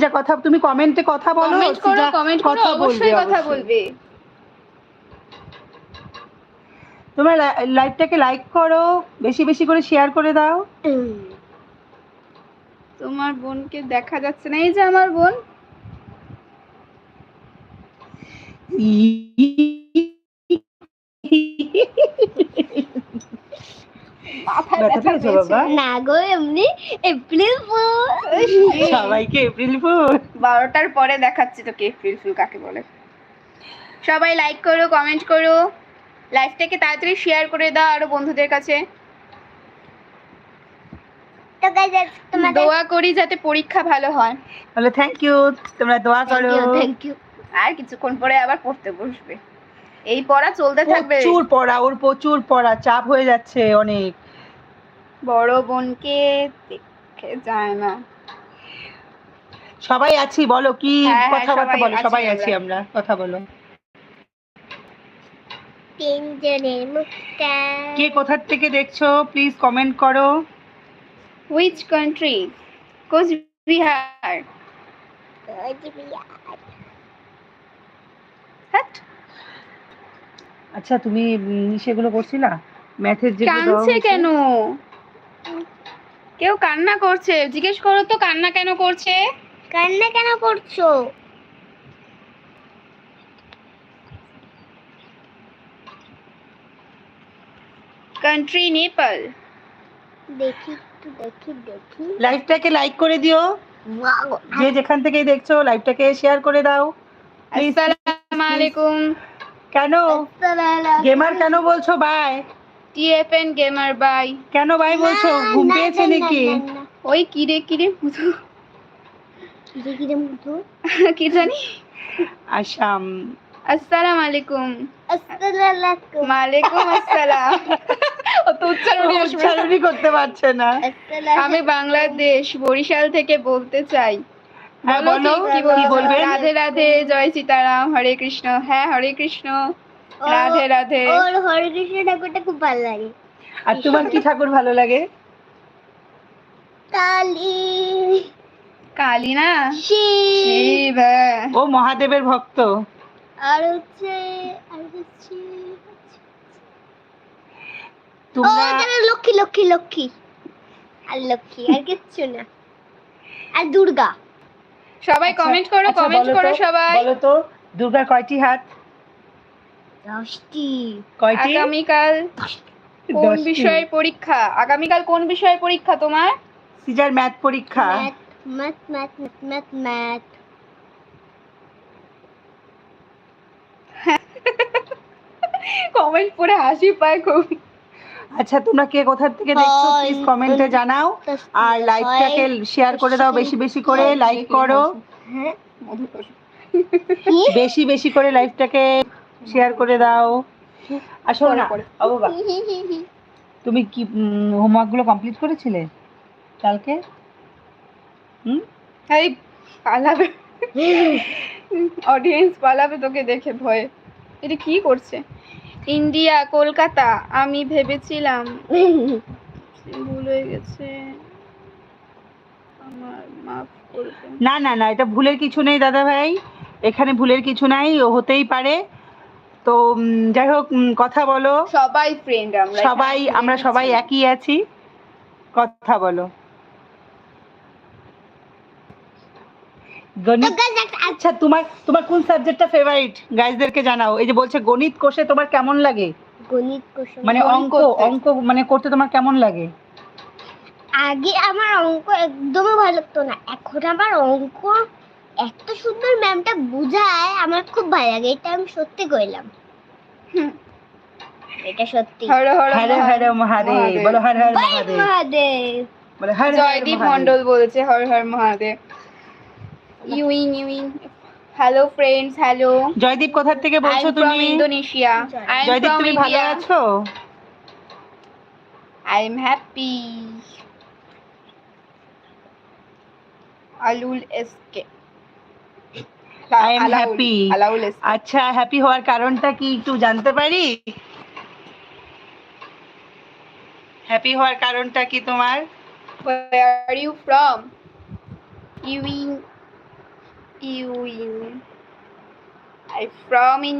শ্রীজা কথা তুমি কমেন্টে কথা বলো কমেন্ট করো কমেন্ট করো অবশ্যই কথা। বলবে। তোমার লাইভটাকে লাইক করো বেশি বেশি করে শেয়ার করে দাও। তোমার বোনকে দেখা যাচ্ছে না এই যে আমার বোন। মাথায় ব্যথা ব্যথা পেয়েছ পেয়েছে। বাবা? না গো এমনি এপ্রিল ফুল। সবাইকে এপ্রিল ফুল। বারোটার পরে দেখাচ্ছি তোকে এপ্রিল ফুল কাকে বলে। সবাই লাইক করো কমেন্ট করো। লাইভটাকে তাড়াতাড়ি শেয়ার করে দাও আরও বন্ধুদের কাছে। তো গাইস তোমাদের দোয়া করি যাতে পরীক্ষা ভালো হয়। বলে থ্যাংক ইউ তোমরা দোয়া করো। থ্যাংক ইউ আর কিছুক্ষণ পরে আবার পড়তে বসবে। এই পড়া চলতে থাকবে। প্রচুর পড়া ওর প্রচুর পড়া চাপ হয়ে যাচ্ছে অনেক। বড় বোনকে দেখে যায় না। সবাই আছি বলো কি হ্যাঁ, হ্যাঁ, কথাবার্তা বলো সবাই আছি আমরা। কথা বলো। তিনজনের মুখটা কে কোথার থেকে দেখছ? প্লিজ কমেন্ট করো। Which country Cooch Behar. Hat আচ্ছা তুমি সেগুলো করছিলা? ম্যাথের যে কাঁদছে কেন? কেউ কান্না করছে? জিজ্ঞেস করো তো কান্না কেন করছে? কান্না কেন করছ? কান্ট্রি নেপাল দেখি একটু দেখি দেখি। লাইভটাকে লাইক করে দিও। যে যেখান থেকেই দেখছ লাইভটাকে শেয়ার করে দাও। আসসালামু আলাইকুম কেন? গেমার কেন বলছো? Bye TFN gamer bye. কেন বাই বলছো? ঘুম পেয়েছে নাকি। ওই কিরে কিরে বুধু কিরে কিরে মুধু কি জানি? উম, আসসালামু। আলাইকুম আসসালামু ওয়ালাইকুম আসসালাম অত উচ্চারণই। উচ্চারণই করতে পারছে না। আমি বাংলাদেশ বরিশাল থেকে বলতে চাই। হ্যাঁ বলো কি-? বলবে রাধে রাধে জয় সীতারাম হরে কৃষ্ণ। হ্যাঁ হরে কৃষ্ণ। রাধে রাধে। ওর হরে কৃষ্ণ ঠাকুরটা খুব ভালো লাগে। আর তোমার কি ঠাকুর ভালো লাগে? কালী। কালী না? শিব। হ্যাঁ। ও মহাদেবের ভক্ত। আর হচ্ছে আর হচ্ছে তোমরা লক্ষ্মী লক্ষ্মী লক্ষ্মী। আর লক্ষ্মী আর কিচ্ছু না। আর দুর্গা। সবাই আচ্ছা, কমেন্ট করো আচ্ছা, কমেন্ট বলো করো সবাই। বলো তো দুর্গার কয়টি হাত? দশটি। কয়টি? আগামীকাল কোন। বিষয়ের পরীক্ষা? আগামীকাল কোন বিষয়ের পরীক্ষা তোমার? সিজার ম্যাথ পরীক্ষা। Math math math math comment পড়ে হাসি পায় খুব। আচ্ছা তোমরা কে কোথা থেকে দেখছ প্লিজ কমেন্টে জানাও। আর লাইভটাকে শেয়ার করে দাও বেশি বেশি করে লাইক করো। হ্যাঁ বেশি বেশি করে লাইভটাকে শেয়ার করে দাও। আসো না ও বাবা তুমি কি হোমওয়ার্কগুলো কমপ্লিট করেছিলে কালকে? হুম? এই পালাবে। অডিয়েন্স পালাবে তোকে দেখে ভয়ে। এটা কি করছে? ইন্ডিয়া কলকাতা আমি ভেবেছিলাম। ভুল হয়ে গেছে? আমার মাফ করবেন না না না এটা ভুলের কিছু নেই দাদা ভাই এখানে ভুলের কিছু নাই ও হতেই পারে। তো যাই হোক কথা বলো। সবাই ফ্রেন্ড আমরা সবাই আমরা সবাই একই আছি। কথা বলো। গণিত আচ্ছা তোমার তোমার কোন সাবজেক্টটা ফেভারিট গাইজদেরকে জানাও। এই যে বলছে গণিত কোষে তোমার কেমন লাগে? গণিত কোশ্চেন মানে অঙ্ক অঙ্ক মানে করতে তোমার কেমন লাগে? আগে আমার অঙ্ক একদমই ভালো লাগতো না। এখন আমার অঙ্ক এত সুন্দর ম্যামটা বুঝায় আমার খুব ভালো লাগে। এটা আমি সত্যি কইলাম। এটা সত্যি। হর হর হরে হরে মহাদেব। বলো হর হর মহাদেব। বলো হর জয়দীপ। মন্ডল বলেছে হর হর মহাদেব। ইউইং ইউইং হ্যালো ফ্রেন্ডস হ্যালো জয়দীপ কোথা থেকে বলছো তুমি? ইন্দোনেশিয়া আই এম জয়দীপ তুমি ভালো আছো? আই এম হ্যাপি আলুল এসকে I am happy. আচ্ছা হ্যাপি হওয়ার কারণটা কি একটু জানতে পারি? হ্যাপি হওয়ার কারণটা কি তোমার? Where are you from? You in I from in